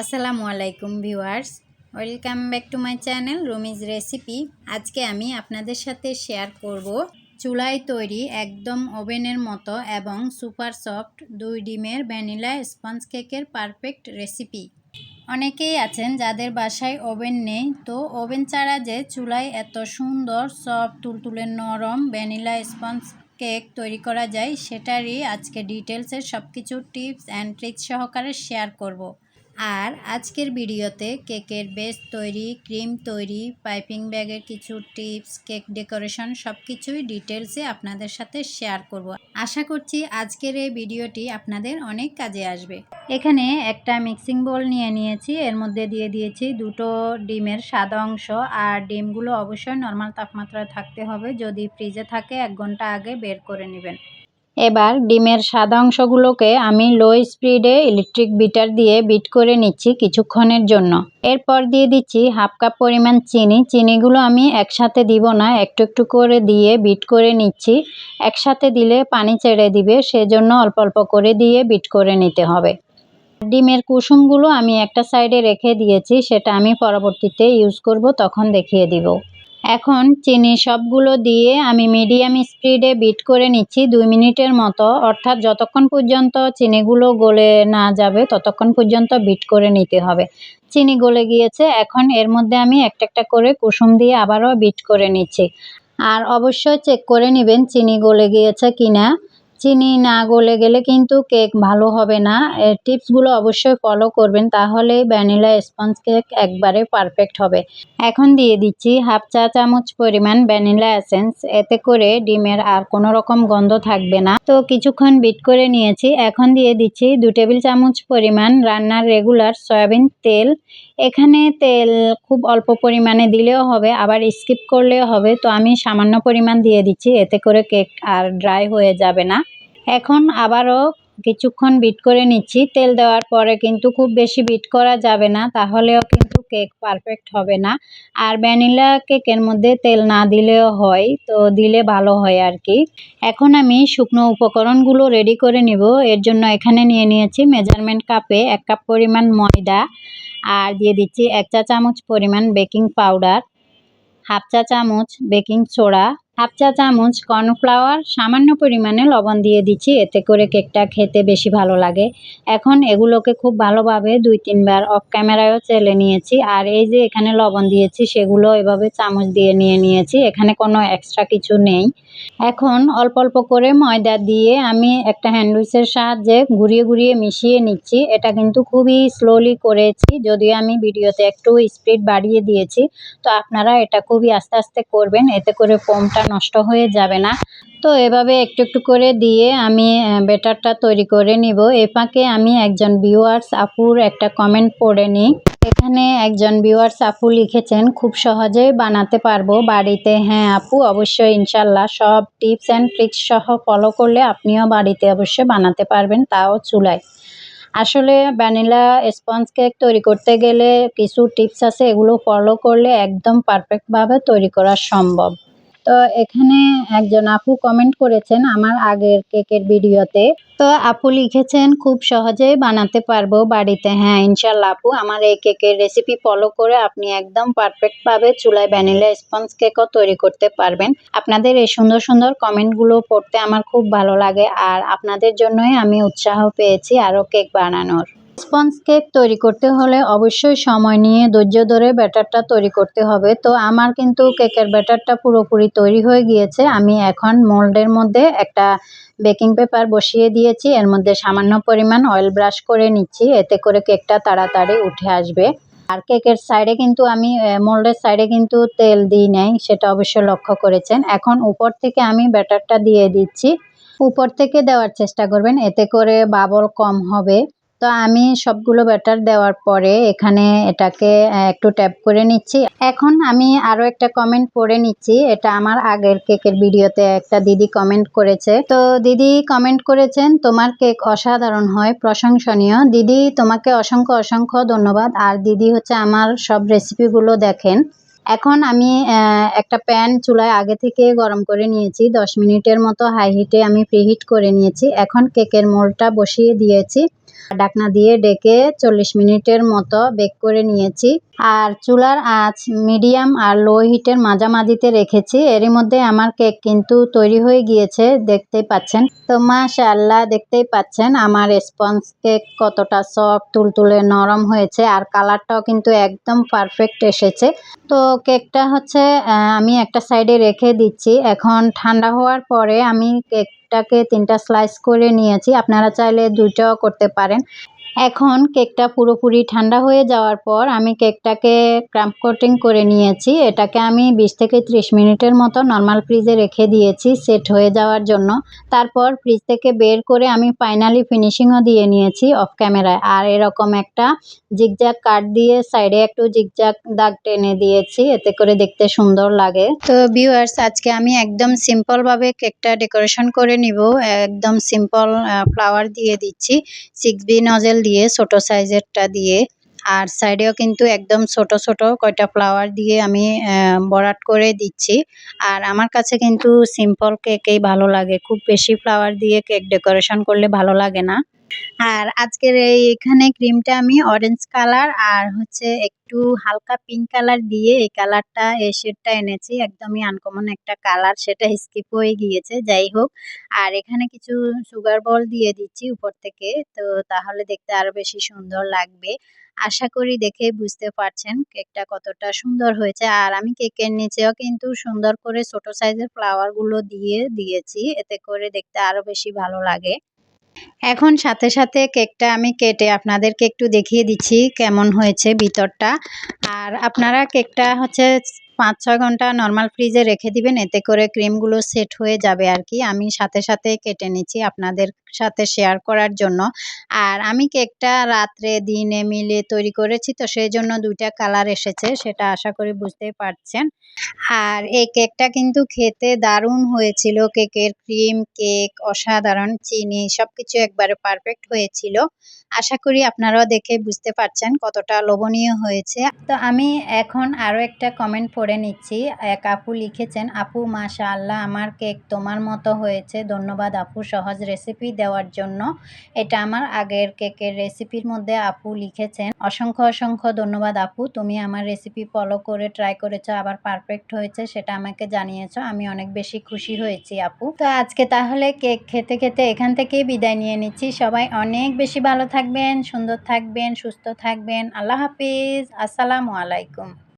আসসালামু আলাইকুম viewers, welcome back to my channel Rumi's recipe আজকে আমি আপনাদের সাথে শেয়ার করব চুলায় তৈরি একদম ওভেনের মতো এবং সুপার সফট দুই ডিমের ভ্যানিলা স্পঞ্জ কেকের পারফেক্ট রেসিপি অনেকেই আছেন যাদের বাসায় ওভেন নেই, তো ওভেন ছাড়া যে চুলায় এত সুন্দর সফট, তুলতুলে নরম ভ্যানিলা স্পঞ্জ কেক তৈরি করা যায়, সেটারই আজকে ডিটেলসের সব কিছু টিপস অ্যান্ড ট্রিক্স সহকারে শেয়ার করব। আর আজকের ভিডিওতে কেকের বেস তৈরি, ক্রিম তৈরি, পাইপিং ব্যাগের কিছু টিপস, কেক ডেকোরেশন সব কিছুই ডিটেলসে আপনাদের সাথে শেয়ার করব। আশা করছি আজকের এই ভিডিওটি আপনাদের অনেক কাজে আসবে। এখানে একটা মিক্সিং বোল নিয়ে নিয়েছি। এর মধ্যে দিয়ে দিয়েছি দুটো ডিমের সাদা অংশ আর ডিমগুলো অবশ্যই নর্মাল তাপমাত্রায় থাকতে হবে। যদি ফ্রিজে থাকে, এক ঘণ্টা আগে বের করে নেবেন। এবার ডিমের সাদা অংশগুলোকে আমি লো স্পিডে ইলেকট্রিক বিটার দিয়ে বিট করে নিচ্ছি কিছুক্ষণের জন্য। এরপর দিয়ে দিচ্ছি হাফ কাপ পরিমাণ চিনি। চিনিগুলো আমি একসাথে দিব না, একটু একটু করে দিয়ে বিট করে নিচ্ছি। একসাথে দিলে পানি ছেড়ে দিবে, সেজন্য অল্প অল্প করে দিয়ে বিট করে নিতে হবে। ডিমের কুসুমগুলো আমি একটা সাইডে রেখে দিয়েছি, সেটা আমি পরবর্তীতে ইউজ করব, তখন দেখিয়ে দিব। এখন চিনি সবগুলো দিয়ে আমি মিডিয়াম স্পিডে বিট করে নিচ্ছি দুই মিনিটের মতো। অর্থাৎ যতক্ষণ পর্যন্ত চিনিগুলো গলে না যাবে, ততক্ষণ পর্যন্ত বিট করে নিতে হবে। চিনি গলে গিয়েছে, এখন এর মধ্যে আমি একটা একটা করে কুসুম দিয়ে আবারও বিট করে নিচ্ছি। আর অবশ্যই চেক করে নেবেন চিনি গলে গিয়েছে কিনা। চিনি না গলে গেলে কিন্তু কেক ভালো হবে না। এর টিপসগুলো অবশ্যই ফলো করবেন তাহলে ভ্যানিলা স্পঞ্জ কেক একবারে পারফেক্ট হবে। এখন দিয়ে দিচ্ছি হাফ চা চামচ পরিমাণ ভ্যানিলা এসেন্স, এতে করে ডিমের আর কোনো রকম গন্ধ থাকবে না। তো কিছুক্ষণ বিট করে নিয়েছি, এখন দিয়ে দিচ্ছি দু টেবিল চামচ পরিমাণ রান্নার রেগুলার সয়াবিন তেল এখানে তেল খুব অল্প পরিমাণে দিলেও হবে, আবার স্কিপ করলেও হবে। তো আমি সামান্য পরিমাণ দিয়ে দিচ্ছি, এতে করে কেক আর ড্রাই হয়ে যাবে না। এখন আবারও কিছুক্ষণ বিট করে নিচ্ছি। তেল দেওয়ার পরে কিন্তু খুব বেশি বিট করা যাবে না, তাহলেও কিন্তু কেক পারফেক্ট হবে না। আর ভ্যানিলা কেকের মধ্যে তেল না দিলেও হয়, তো দিলে ভালো হয় আর কি এখন আমি শুকনো উপকরণগুলো রেডি করে নিব। এর জন্য এখানে নিয়ে নিয়েছি মেজারমেন্ট কাপে এক কাপ পরিমাণ ময়দা আর দিয়ে দিচ্ছি এক চা চামচ পরিমাণ বেকিং পাউডার হাফ চা চামচ বেকিং সোডা হাফ চা চামচ কর্নফ্লাওয়ার সামান্য পরিমাণে লবণ দিয়ে দিচ্ছি, এতে করে কেকটা খেতে বেশি ভালো লাগে। এখন এগুলোকে খুব ভালোভাবে দুই তিনবার অফ ক্যামেরায়ও চেলে নিয়েছি, আর এই যে এখানে লবণ দিয়েছি সেগুলো এভাবে চামচ দিয়ে নিয়ে নিয়েছি, এখানে কোনো এক্সট্রা কিছু নেই। এখন অল্প অল্প করে ময়দা দিয়ে আমি একটা হ্যান্ডউইচের সাহায্যে ঘুরিয়ে ঘুরিয়ে মিশিয়ে নিচ্ছি। এটা কিন্তু খুবই স্লোলি করেছি, যদিও আমি ভিডিওতে একটু স্পিড বাড়িয়ে দিয়েছি। তো আপনারা এটা খুবই আস্তে আস্তে করবেন, এতে করে ফোমটা নষ্ট হয়ে যাবে না। তো এভাবে একটু একটু করে দিয়ে আমি বেটারটা তৈরি করে নিব। এ ফাঁকে আমি একজন ভিউয়ার্স আপুর একটা কমেন্ট পড়ে নিই। এখানে একজন ভিউয়ার্স আপু লিখেছেন, খুব সহজেই বানাতে পারব বাড়িতে। হ্যাঁ আপু, অবশ্যই, ইনশাল্লাহ। সব টিপস অ্যান্ড ট্রিক্স সহ ফলো করলে আপনিও বাড়িতে অবশ্যই বানাতে পারবেন, তাও চুলায়। আসলে ভ্যানিলা স্পঞ্জ কেক তৈরি করতে গেলে কিছু টিপস আছে, এগুলো ফলো করলে একদম পারফেক্টভাবে তৈরি করা সম্ভব। তো এখানে একজন আপু কমেন্ট করেছেন আমার আগের কেকের ভিডিওতে। তো আপু লিখেছেন, খুব সহজেই বানাতে পারব বাড়িতে। হ্যাঁ ইনশাল্লাহ আপু, আমার এই কেকের রেসিপি ফলো করে আপনি একদম পারফেক্টভাবে চুলায় ভ্যানিলা স্পঞ্জ কেকও তৈরি করতে পারবেন। আপনাদের এই সুন্দর সুন্দর কমেন্টগুলো পড়তে আমার খুব ভালো লাগে আর আপনাদের জন্যই আমি উৎসাহ পেয়েছি আরও কেক বানানোর। স্পঞ্জ কেক তৈরি করতে হলে অবশ্যই সময় নিয়ে ধৈর্য ধরে ব্যাটারটা তৈরি করতে হবে। তো আমার কিন্তু কেকের ব্যাটারটা পুরোপুরি তৈরি হয়ে গিয়েছে। আমি এখন মোল্ডের মধ্যে একটা বেকিং পেপার বসিয়ে দিয়েছি। এর মধ্যে সামান্য পরিমাণ অয়েল ব্রাশ করে নিচ্ছি। এতে করে কেকটা তাড়াতাড়ি উঠে আসবে। আর কেকের সাইডে কিন্তু আমি মোল্ডের সাইডে কিন্তু তেল দিই নাই, সেটা অবশ্যই লক্ষ্য করেছেন। এখন উপর থেকে আমি ব্যাটারটা দিয়ে দিচ্ছি। উপর থেকে দেওয়ার চেষ্টা করবেন, এতে করে বাবল কম হবে। তো আমি সবগুলো ব্যাটার দেওয়ার পরে এখানে এটাকে একটু ট্যাপ করে নিচ্ছি। এখন আমি আরও একটা কমেন্ট পড়ে নিচ্ছি। এটা আমার আগের কেকের ভিডিওতে একটা দিদি কমেন্ট করেছে। তো দিদি কমেন্ট করেছেন, তোমার কেক অসাধারণ হয়, প্রশংসনীয়। দিদি, তোমাকে অসংখ্য অসংখ্য ধন্যবাদ। আর দিদি হচ্ছে আমার সব রেসিপিগুলো দেখেন। এখন আমি একটা প্যান চুলায় আগে থেকে গরম করে নিয়েছি। দশ মিনিটের মতো হাই হিটে আমি প্রিহিট করে নিয়েছি। এখন কেকের মোলটা বসিয়ে দিয়েছি। ডাকনা দিয়ে ডেকে চল্লিশ মিনিটের মতো বেক করে নিয়েছি। আর চুলার আঁচ মিডিয়াম আর লো হিটের মাঝামাঝিতে রেখেছি। এরই মধ্যে আমার কেক কিন্তু তৈরি হয়ে গিয়েছে, দেখতেই পাচ্ছেন। তো মাশাআল্লাহ, দেখতেই পাচ্ছেন আমার স্পঞ্জ কেক কতটা সফট, তুলতুলে নরম হয়েছে আর কালারটাও কিন্তু একদম পারফেক্ট এসেছে। তো কেকটা হচ্ছে আমি একটা সাইডে রেখে দিচ্ছি। এখন ঠান্ডা হওয়ার পরে আমি কেক কেকটাকে তিনটা স্লাইস করে নিয়েছি। আপনারা চাইলে দুইটাও করতে পারেন। এখন কেকটা পুরোপুরি ঠান্ডা হয়ে যাওয়ার পর আমি কেকটাকে ক্রাম্প কোটিং করে নিয়েছি। এটাকে আমি বিশ থেকে ত্রিশ মিনিটের মতো নর্মাল ফ্রিজে রেখে দিয়েছি সেট হয়ে যাওয়ার জন্য। তারপর ফ্রিজ থেকে বের করে আমি ফাইনালি ফিনিশিংও দিয়ে নিয়েছি অফ ক্যামেরায়। আর এরকম একটা জিগজাগ কাট দিয়ে সাইডে একটু জিগজাগ দাগ টেনে দিয়েছি, এতে করে দেখতে সুন্দর লাগে। তো ভিউয়ার্স, আজকে আমি একদম সিম্পলভাবে কেকটা ডেকোরেশন করে নিব। একদম সিম্পল ফ্লাওয়ার দিয়ে দিচ্ছি। সিক্স বি নজেল দিয়ে, ছোট সাইজেরটা দিয়ে। আর সাইডেও কিন্তু একদম ছোট ছোট কয়টা ফ্লাওয়ার দিয়ে আমি বরাট করে দিচ্ছি। আর আমার কাছে কিন্তু সিম্পল কেকেই ভালো লাগে। খুব বেশি ফ্লাওয়ার দিয়ে কেক ডেকোরেশন করলে ভালো লাগে না। আর আজকের এই এখানে ক্রিমটা আমি অরেঞ্জ কালার আর হচ্ছে একটু হালকা পিঙ্ক কালার দিয়ে এই কালারটা এই শেডটা এনেছি। একদমই আনকমন একটা কালার সেটা স্কিপ হয়ে গিয়েছে, যাই হোক। আর এখানে কিছু সুগার বল দিয়ে দিচ্ছি উপর থেকে, তো তাহলে দেখতে আরও বেশি সুন্দর লাগবে। আশা করি দেখে বুঝতে পারছেন কেকটা কতটা সুন্দর হয়েছে। আর আমি কেকের নিচেও কিন্তু সুন্দর করে ছোট সাইজের ফ্লাওয়ারগুলো দিয়ে দিয়েছি, এতে করে দেখতে আরও বেশি ভালো লাগে। এখন সাথে সাথে কেকটা আমি কেটে আপনাদেরকে একটু দেখিয়ে দিচ্ছি কেমন হয়েছে ভিতরটা। আর আপনারা কেকটা হচ্ছে পাঁচ ছয় ঘণ্টা নর্মাল ফ্রিজে রেখে দিবেন, এতে করে ক্রিমগুলো সেট হয়ে যাবে আর কি। আমি সাথে সাথে কেটে নিচ্ছি আপনাদের সাথে শেয়ার করার জন্য। আর আমি কেকটা রাত্রে, দিনে মিলে তৈরি করেছি, তো সেই জন্য দুইটা কালার এসেছে, সেটা আশা করি বুঝতেই পারছেন। আর এই কেকটা কিন্তু খেতে দারুণ হয়েছিল। কেকের ক্রিম কেক অসাধারণ চিনি সব কিছু একবারে পারফেক্ট হয়েছিল। আশা করি আপনারাও দেখে বুঝতে পারছেন কতটা লোভনীয় হয়েছে। তো আমি এখন আরও একটা কমেন্ট পড়ে নিচ্ছি। এক আপু লিখেছেন, আপু মাশা আল্লাহ আমার কেক তোমার মতো হয়েছে। ধন্যবাদ আপু, সহজ রেসিপি দেওয়ার জন্য। এটা আমার আগের কেকের রেসিপির মধ্যে আপু লিখেছেন, অসংখ্য অসংখ্য ধন্যবাদ আপু, তুমি আমার রেসিপি ফলো করে ট্রাই করেছ, আবার পারফেক্ট হয়েছে, সেটা আমাকে জানিয়েছো, আমি অনেক বেশি খুশি হয়েছি আপু। তো আজকে তাহলে কেক খেতে খেতে এখান থেকেই বিদায় নিয়ে নিচ্ছি। সবাই অনেক বেশি ভালো থাকবেন, সুন্দর থাকবেন, সুস্থ থাকবেন। আল্লাহ হাফিজ, আসসালামু আলাইকুম।